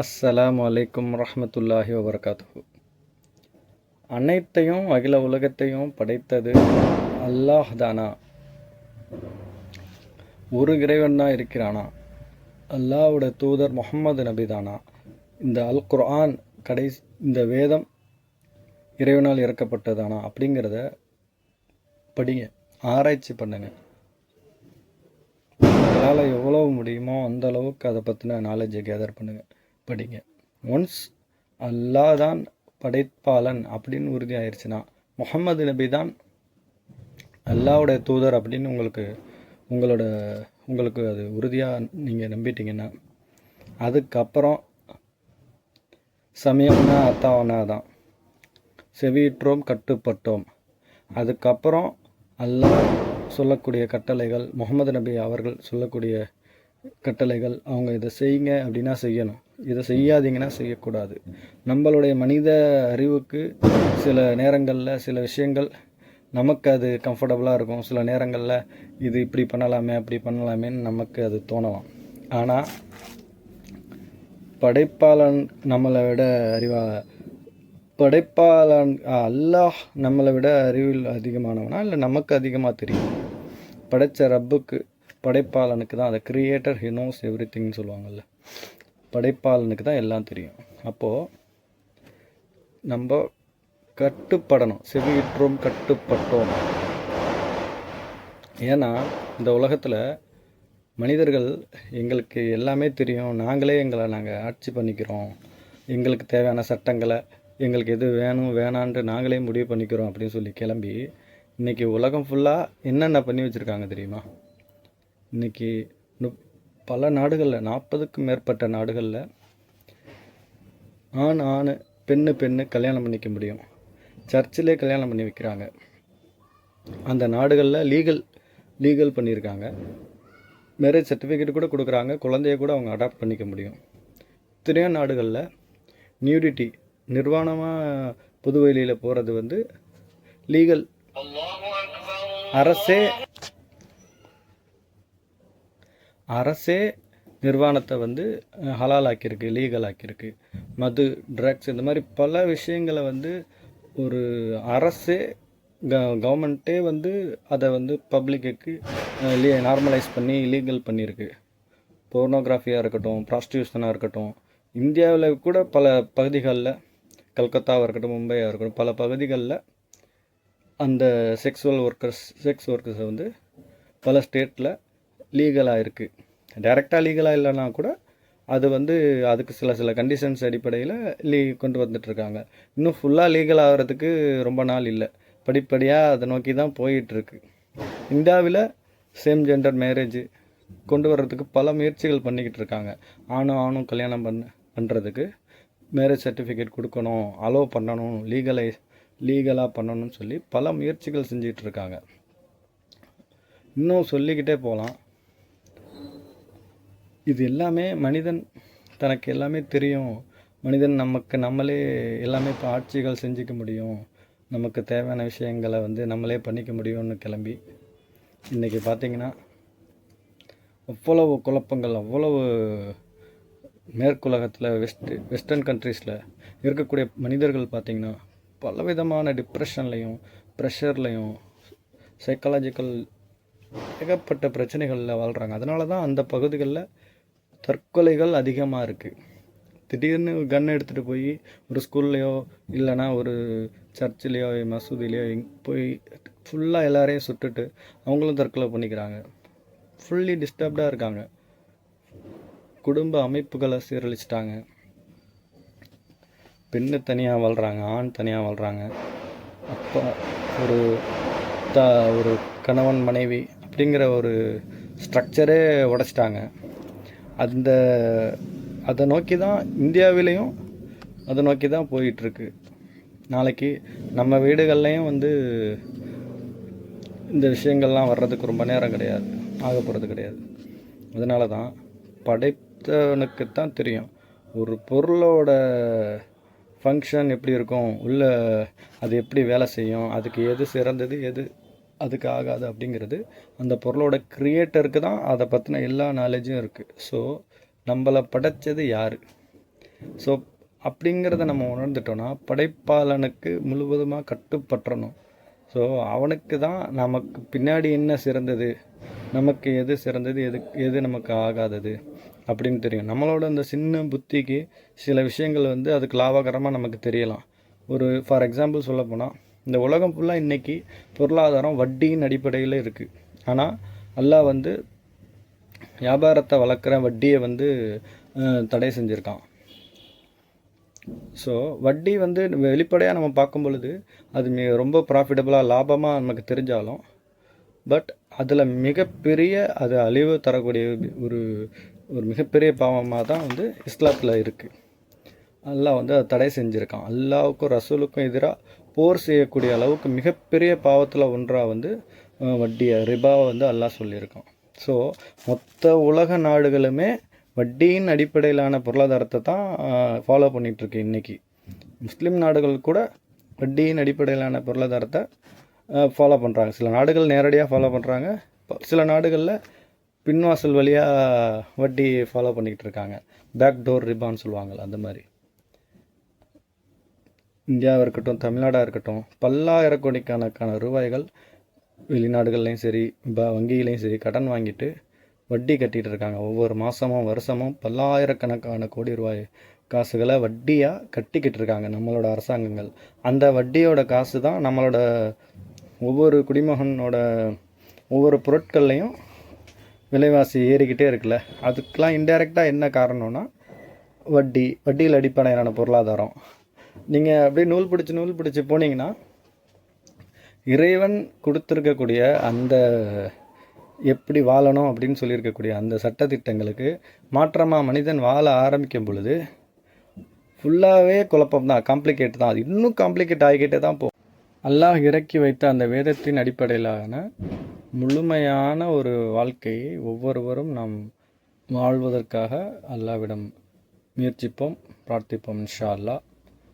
அஸ்ஸலாமு அலைக்கும் ரஹமத்துல்லாஹி வபர்காத்து அனைத்தையும் அகில உலகத்தையும் படைத்தது அல்லாஹ் தானா. ஒரு இறைவன் தான் இருக்கிறானா? அல்லாவோட தூதர் முகமது நபி தானா? இந்த அல் குர்ஆன் கடை இந்த வேதம் இறைவனால் இறக்கப்பட்டதானா? அப்படிங்கிறத படிங்க ஆராய்ச்சி பண்ணுங்க. உங்களால் எவ்வளோ முடியுமோ அந்த அளவுக்கு அதை பற்றின நாலேஜை கேதர் பண்ணுங்கள் படிங்க. ஒன்ஸ் அல்லாஹ் தான் படைப்பாளன் அப்படின்னு உறுதி ஆயிடுச்சுன்னா முகம்மது நபி தான் அல்லாவுடைய தூதர் அப்படின்னு உங்களுக்கு உங்களோட உங்களுக்கு அது உறுதியாக நீங்கள் நம்பிட்டீங்கன்னா அதுக்கப்புறம் சமயம்னா அத்தாவனா தான் செவியிற்றோம் கட்டுப்பட்டோம். அதுக்கப்புறம் அல்லாஹ் சொல்லக்கூடிய கட்டளைகள் முகமது நபி அவர்கள் சொல்லக்கூடிய கட்டளைகள் அவங்க இதை செய்யுங்க அப்படின்னா செய்யணும். இதை செய்யாதீங்கன்னா செய்யக்கூடாது. நம்மளுடைய மனித அறிவுக்கு சில நேரங்களில் சில விஷயங்கள் நமக்கு அது கம்ஃபர்டபுளாக இருக்கும். சில நேரங்களில் இது இப்படி பண்ணலாமே அப்படி பண்ணலாமேன்னு நமக்கு அது தோணலாம். ஆனால் படைப்பாளன் நம்மளை விட அறிவா படைப்பாளன் அல்லாஹ் நம்மளை விட அறிவில் அதிகமானவனா? இல்லை நமக்கு அதிகமாக தெரியும்? படைத்த ரப்புக்கு படைப்பாளனுக்கு தான் அதை கிரியேட்டர் ஹி நோஸ் எவ்ரி திங்னு சொல்லுவாங்கள்ல படைப்பாளனுக்கு தான் எல்லாம் தெரியும். அப்போது நம்ம கட்டுப்படணும். செவியுற்றோம் கட்டுப்பட்டோம். ஏன்னா இந்த உலகத்தில் மனிதர்கள் எங்களுக்கு எல்லாமே தெரியும். நாங்களே எங்களை நாங்கள் ஆட்சி பண்ணிக்கிறோம். எங்களுக்கு தேவையான சட்டங்களை எங்களுக்கு எது வேணும் வேணான்ட்டு நாங்களே முடிவு பண்ணிக்கிறோம் அப்படின்னு சொல்லி கிளம்பி இன்றைக்கி உலகம் ஃபுல்லாக என்னென்ன பண்ணி வச்சுருக்காங்க தெரியுமா? இன்றைக்கி பல நாடுகளில் நாற்பதுக்கும் மேற்பட்ட நாடுகளில் ஆண் ஆண் பெண்ணு பெண்ணு கல்யாணம் பண்ணிக்க முடியும். சர்ச்சிலே கல்யாணம் பண்ணி வைக்கிறாங்க. அந்த நாடுகளில் லீகல் லீகல் பண்ணியிருக்காங்க மேரேஜ் சர்டிஃபிகேட் கூட கொடுக்குறாங்க. குழந்தைய கூட அவங்க அடாப்ட் பண்ணிக்க முடியும். எத்தனையோ நாடுகளில் நியூடிட்டி நிர்வாணமாக புதுவெளியில் போகிறது வந்து லீகல். அரசே அரசே நிர்வாணத்தை வந்து ஹலால் ஆக்கியிருக்கு லீகல் ஆக்கியிருக்கு மது ட்ரக்ஸ் இந்த மாதிரி பல விஷயங்களை வந்து ஒரு அரசே க கவர்மெண்ட்டே வந்து அதை வந்து பப்ளிக்கு லீ நார்மலைஸ் பண்ணி லீகல் பண்ணியிருக்கு. போர்னோகிராஃபியாக இருக்கட்டும் ப்ராஸ்டியூஷனாக இருக்கட்டும் இந்தியாவில் கூட பல பகுதிகளில் கல்கத்தாவாக இருக்கட்டும் மும்பையாக இருக்கட்டும் பல பகுதிகளில் அந்த செக்ஸுவல் ஒர்க்கர்ஸ் செக்ஸ் ஒர்க்கர்ஸை வந்து பல ஸ்டேட்டில் லீகலாக இருக்குது டைரெக்டாக லீகலாக இல்லைனா கூட அது வந்து அதுக்கு சில சில கண்டிஷன்ஸ் அடிப்படையில் லீ கொண்டு வந்துட்டுருக்காங்க. இன்னும் ஃபுல்லாக லீகல் ஆகிறதுக்கு ரொம்ப நாள் இல்லை. படிப்படியாக அதை நோக்கி தான் போயிட்டுருக்கு. இந்தியாவில் சேம் ஜெண்டர் மேரேஜ் கொண்டு வர்றதுக்கு பல முயற்சிகள் பண்ணிக்கிட்டு இருக்காங்க ஆணும் ஆணும் கல்யாணம் பண்ண பண்ணுறதுக்கு மேரேஜ் சர்டிஃபிகேட் கொடுக்கணும் அலோவ் பண்ணணும் லீகலை லீகலாக பண்ணணும்னு சொல்லி பல முயற்சிகள் செஞ்சிகிட்டு இருக்காங்க இன்னும் சொல்லிக்கிட்டே போகலாம் இது எல்லாமே மனிதன் தனக்கு எல்லாமே தெரியும். மனிதன் நமக்கு நம்மளே எல்லாமே இப்போ ஆட்சிகள் செஞ்சுக்க முடியும். நமக்கு தேவையான விஷயங்களை வந்து நம்மளே பண்ணிக்க முடியும்னு கிளம்பி. இன்றைக்கி பார்த்திங்கன்னா அவ்வளவு குழப்பங்கள் அவ்வளவு மேற்குலகத்தில் வெஸ்ட் வெஸ்டர்ன் கண்ட்ரீஸில் இருக்கக்கூடிய மனிதர்கள் பார்த்திங்கன்னா பலவிதமான டிப்ரெஷன்லையும் ப்ரெஷர்லையும் சைக்காலஜிக்கல் ஏகப்பட்ட பிரச்சனைகளில் வாழ்கிறாங்க அதனால தான் அந்த பகுதிகளில் தற்கொலைகள் அதிகமாக இருக்குது திடீர்னு கன் எடுத்துகிட்டு போய் ஒரு ஸ்கூல்லையோ இல்லைனா ஒரு சர்ச்சிலையோ மசூதிலையோ போய் ஃபுல்லாக எல்லாரையும் சுட்டுட்டு அவங்களும் தற்கொலை பண்ணிக்கிறாங்க. ஃபுல்லி டிஸ்டர்ப்டாக இருக்காங்க. குடும்ப அமைப்புகளை சீரழிச்சிட்டாங்க. பெண்ணு தனியாக வாழ்கிறாங்க ஆண் தனியாக வாழ்கிறாங்க அப்பா ஒரு த ஒரு கணவன் மனைவி அப்படிங்கிற ஒரு ஸ்ட்ரக்சரே உடச்சிட்டாங்க. அந்த அதை நோக்கி தான் இந்தியாவிலையும் அதை நோக்கி தான் போயிட்டுருக்கு. நாளைக்கு நம்ம வீடுகள்லேயும் வந்து இந்த விஷயங்கள்லாம் வர்றதுக்கு ரொம்ப நேரம் கிடையாது ஆக போகிறது கிடையாது. அதனால தான் படைத்தவனுக்கு தான் தெரியும் ஒரு பொருளோட ஃபங்க்ஷன் எப்படி இருக்கும் உள்ள அது எப்படி வேலை செய்யும் அதுக்கு எது சிறந்தது எது அதுக்கு ஆகாது அப்படிங்கிறது அந்த பொருளோட க்ரியேட்டருக்கு தான் அதை பற்றின எல்லா நாலேஜும் இருக்குது ஸோ நம்மளை படைச்சது யார்? ஸோ அப்படிங்கிறத நம்ம உணர்ந்துட்டோன்னா படைப்பாளனுக்கு முழுவதுமாக கட்டுப்பற்றணும். ஸோ அவனுக்கு தான் நமக்கு பின்னாடி என்ன சிறந்தது? நமக்கு எது சிறந்தது? எது எது நமக்கு ஆகாதது? அப்படின்னு தெரியும். நம்மளோட அந்த சின்ன புத்திக்கு சில விஷயங்கள் வந்து அதுக்கு லாபகரமாக நமக்கு தெரியலாம். ஒரு ஃபார் எக்ஸாம்பிள் சொல்ல போனால் இந்த உலகம் ஃபுல்லாக இன்றைக்கி பொருளாதாரம் வட்டியின் அடிப்படையில் இருக்குது ஆனால் அல்லாஹ் வந்து வியாபாரத்தை வளர்க்குற வட்டியை வந்து தடை செஞ்சுருக்கான். ஸோ வட்டி வந்து வெளிப்படையாக நம்ம பார்க்கும் பொழுது அது மிக ரொம்ப ப்ராஃபிட்டபுளாக லாபமாக நமக்கு தெரிஞ்சாலும் பட் அதில் மிகப்பெரிய அது அழிவு தரக்கூடிய ஒரு ஒரு மிகப்பெரிய பாவமாக தான் வந்து இஸ்லாத்தில் இருக்குது அல்லாஹ் வந்து அதை தடை செஞ்சுருக்கான். அல்லாவுக்கும் ரசூலுக்கும் எதிராக போர் செய்யக்கூடிய அளவுக்கு மிகப்பெரிய பாவத்தில் ஒன்றாக வந்து வட்டியை ரிபாவை வந்து அல்லாஹ் சொல்லியிருக்கான். ஸோ மொத்த உலக நாடுகளுமே வட்டியின் அடிப்படையிலான பொருளாதாரத்தை தான் ஃபாலோ பண்ணிகிட்ருக்கு இன்றைக்கி முஸ்லீம் நாடுகள் கூட வட்டியின் அடிப்படையிலான பொருளாதாரத்தை ஃபாலோ பண்ணுறாங்க சில நாடுகள் நேரடியாக ஃபாலோ பண்ணுறாங்க சில நாடுகளில் பின்வாசல் வழியாக வட்டி ஃபாலோ பண்ணிக்கிட்டு இருக்காங்க. பேக் டோர் ரிபான்னு சொல்லுவாங்கள்ல அந்த மாதிரி. இந்தியாவாக இருக்கட்டும் தமிழ்நாடாக இருக்கட்டும் பல்லாயிரக்கோடிக்கணக்கான ரூபாய்கள் வெளிநாடுகள்லையும் சரி ப வங்கிகளையும் சரி கடன் வாங்கிட்டு வட்டி கட்டிகிட்டு இருக்காங்க. ஒவ்வொரு மாதமும் வருஷமும் பல்லாயிரக்கணக்கான கோடி ரூபாய் காசுகளை வட்டியாக கட்டிக்கிட்டு இருக்காங்க நம்மளோட அரசாங்கங்கள். அந்த வட்டியோட காசு தான் நம்மளோட ஒவ்வொரு குடிமகனோட ஒவ்வொரு பொருட்கள்லையும் விலைவாசி ஏறிக்கிட்டே இருக்குல்ல? அதுக்கெலாம் இன்டெரக்டாக என்ன காரணம்னா வட்டி வட்டியில் அடிப்படையிலான பொருளாதாரம். நீங்கள் அப்படியே நூல் பிடிச்சி நூல் பிடிச்சி போனீங்கன்னா இறைவன் கொடுத்துருக்கக்கூடிய அந்த எப்படி வாழணும் அப்படின்னு சொல்லியிருக்கக்கூடிய அந்த சட்டத்திட்டங்களுக்கு மாற்றமாக மனிதன் வாழ ஆரம்பிக்கும் பொழுது ஃபுல்லாகவே குழப்பம் தான் காம்ப்ளிகேட் தான். அது இன்னும் காம்ப்ளிகேட் ஆகிக்கிட்டே தான் போகும். அல்லாஹ் இறக்கி வைத்த அந்த வேதத்தின் அடிப்படையிலான முழுமையான ஒரு வாழ்க்கையை ஒவ்வொருவரும் நாம் வாழ்வதற்காக அல்லாவிடம் முயற்சிப்போம் பிரார்த்திப்போம் இன்ஷா